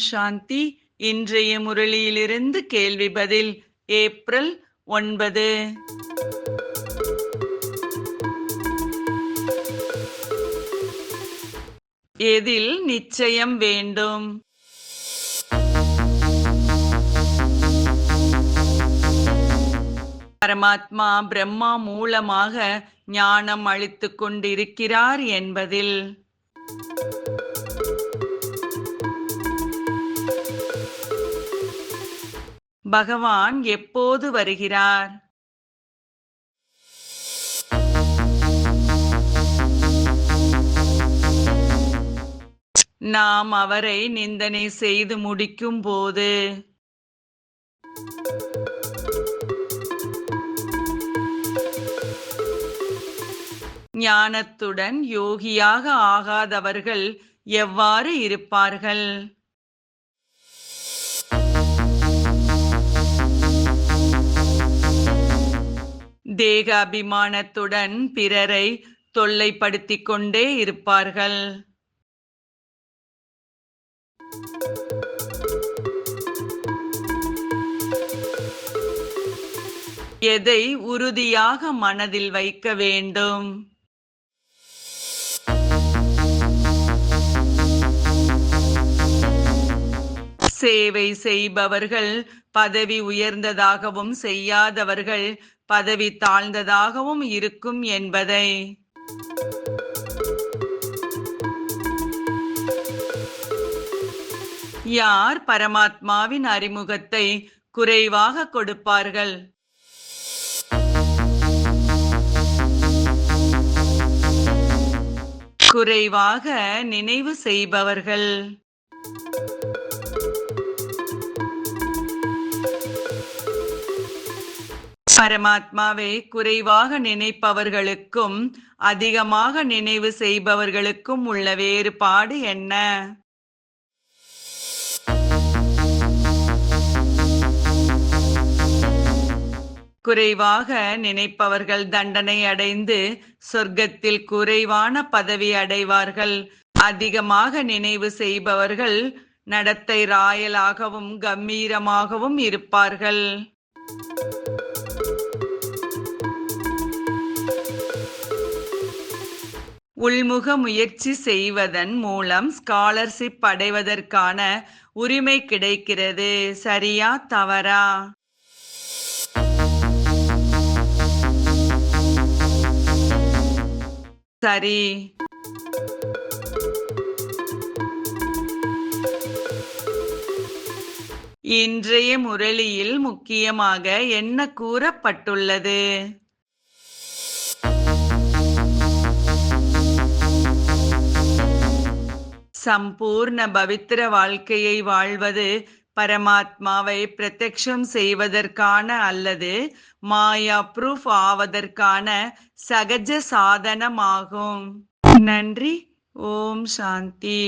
சாந்தி இன்றைய முரளியிலிருந்து கேள்வி பதில் ஏப்ரல் ஒன்பது. எதில் நிச்சயம் வேண்டும்? பரமாத்மா பிரம்மா மூலமாக ஞானம் அளித்துக் கொண்டிருக்கிறார் என்பதில். பகவான் எப்போது வருகிறார்? நாம் அவரை நிந்தனை செய்து முடிக்கும் போது. ஞானத்துடன் யோகியாக ஆகாதவர்கள் எவ்வாறு இருப்பார்கள்? தேக அபிமானத்துடன் பிறரை தொல்லைப்படுத்திக் கொண்டே இருப்பார்கள். எதை உறுதியாக மனதில் வைக்க வேண்டும்? சேவை செய்பவர்கள் பதவி உயர்ந்ததாகவும் செய்யாதவர்கள் பதவி தாழ்ந்ததாகவும் இருக்கும் என்பதை. யார் பரமாத்மாவின் அறிமுகத்தை குறைவாக கொடுப்பார்கள்? குறைவாக நினைவு செய்பவர்கள். பரமாத்மாவை குறைவாக நினைப்பவர்களுக்கும் அதிகமாக நினைவு செய்பவர்களுக்கும் உள்ள வேறுபாடு என்ன? குறைவாக நினைப்பவர்கள் தண்டனை அடைந்து சொர்க்கத்தில் குறைவான பதவி அடைவார்கள். அதிகமாக நினைவு செய்பவர்கள் நடத்தை ராயலாகவும் கம்பீரமாகவும் இருப்பார்கள். உள்முக முயற்சி செய்வதன் மூலம் ஸ்காலர்ஷிப் அடைவதற்கான உரிமை கிடைக்கிறது. சரியா தவறா? சரி. இன்றைய முரளியில் முக்கியமாக என்ன கூறப்பட்டுள்ளது? சம்பூர்ண பவித்திர வாழ்க்கையை வாழ்வது பரமாத்மாவை பிரத்யக்ஷம் செய்வதற்கான அல்லது மாயா ப்ரூஃப் ஆவதற்கான சகஜ சாதனமாகும். நன்றி. ஓம் சாந்தி.